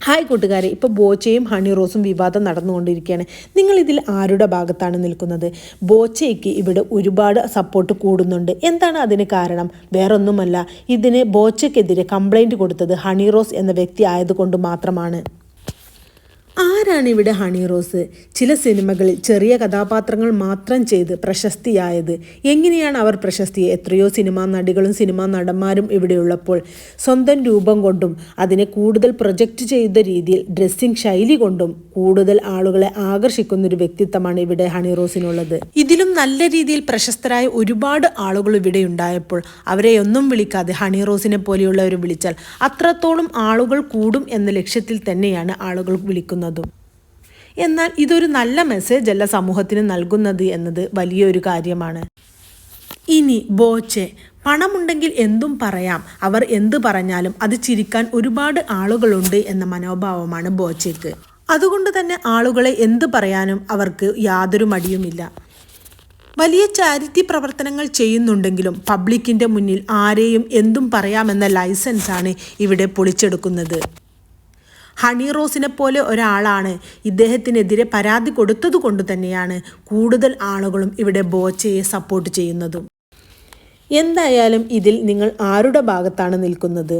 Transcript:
Hi കൂട്ടുകാരെ. ഇപ്പോൾ ബോച്ചയും honey റോസും വിവാദം നടന്നുകൊണ്ടിരിക്കുകയാണ്. നിങ്ങൾ ഇതിൽ ആരുടെ ഭാഗത്താണ് നിൽക്കുന്നത്? ബോച്ചയ്ക്ക് ഇവിടെ ഒരുപാട് സപ്പോർട്ട് കൂടുന്നുണ്ട്. എന്താണ് അതിന് കാരണം? വേറൊന്നുമല്ല. ഇതിന് ബോച്ചയ്ക്കെതിരെ കംപ്ലൈന്റ് കൊടുത്തത് ഹണി റോസ് എന്ന വ്യക്തി ആയതുകൊണ്ട് മാത്രമാണ്. ആരാണ് ഇവിടെ ഹണി റോസ്? ചില സിനിമകളിൽ ചെറിയ കഥാപാത്രങ്ങൾ മാത്രം ചെയ്ത് പ്രശസ്തിയായത്. എങ്ങനെയാണ് അവർ പ്രശസ്തി എത്രയോ സിനിമാ നടികളും സിനിമാ നടന്മാരും ഇവിടെയുള്ളപ്പോൾ സ്വന്തം രൂപം കൊണ്ടും അതിനെ കൂടുതൽ പ്രൊജക്റ്റ് ചെയ്ത രീതിയിൽ ഡ്രസ്സിംഗ് ശൈലി കൊണ്ടും കൂടുതൽ ആളുകളെ ആകർഷിക്കുന്ന ഒരു വ്യക്തിത്വമാണ് ഇവിടെ ഹണി റോസിനുള്ളത്. ഇതിലും നല്ല രീതിയിൽ പ്രശസ്തരായ ഒരുപാട് ആളുകൾ ഇവിടെ ഉണ്ടായപ്പോൾ അവരെ ഒന്നും വിളിക്കാതെ ഹണി റോസിനെ പോലെയുള്ളവർ വിളിച്ചാൽ അത്രത്തോളം ആളുകൾ കൂടും എന്ന ലക്ഷ്യത്തിൽ തന്നെയാണ് ആളുകൾ വിളിക്കുന്നതും. എന്നാൽ ഇതൊരു നല്ല മെസ്സേജ് അല്ല സമൂഹത്തിന് നൽകുന്നത് എന്നത് വലിയൊരു കാര്യമാണ്. ഇനി ബോച്ചെ പണമുണ്ടെങ്കിൽ എന്തും പറയാം. അവർ എന്ത് പറഞ്ഞാലും അത് ചിരിക്കാൻ ഒരുപാട് ആളുകളുണ്ട് എന്ന മനോഭാവമാണ് ബോച്ചയ്ക്ക്. അതുകൊണ്ട് തന്നെ ആളുകളെ എന്ത് പറയാനും അവർക്ക് യാതൊരു മടിയുമില്ല. വലിയ ചാരിറ്റി പ്രവർത്തനങ്ങൾ ചെയ്യുന്നുണ്ടെങ്കിലും പബ്ലിക്കിന്റെ മുന്നിൽ ആരെയും എന്തും പറയാമെന്ന ലൈസൻസാണ് ഇവിടെ പൊളിച്ചെടുക്കുന്നത്. ഹണി റോസിനെ പോലെ ഒരാളാണ് ഇദ്ദേഹത്തിനെതിരെ പരാതി കൊടുത്തത് കൊണ്ട് തന്നെയാണ് കൂടുതൽ ആളുകളും ഇവിടെ ബോച്ചയെ സപ്പോർട്ട് ചെയ്യുന്നതും. എന്തായാലും ഇതിൽ നിങ്ങൾ ആരുടെ ഭാഗത്താണ് നിൽക്കുന്നത്?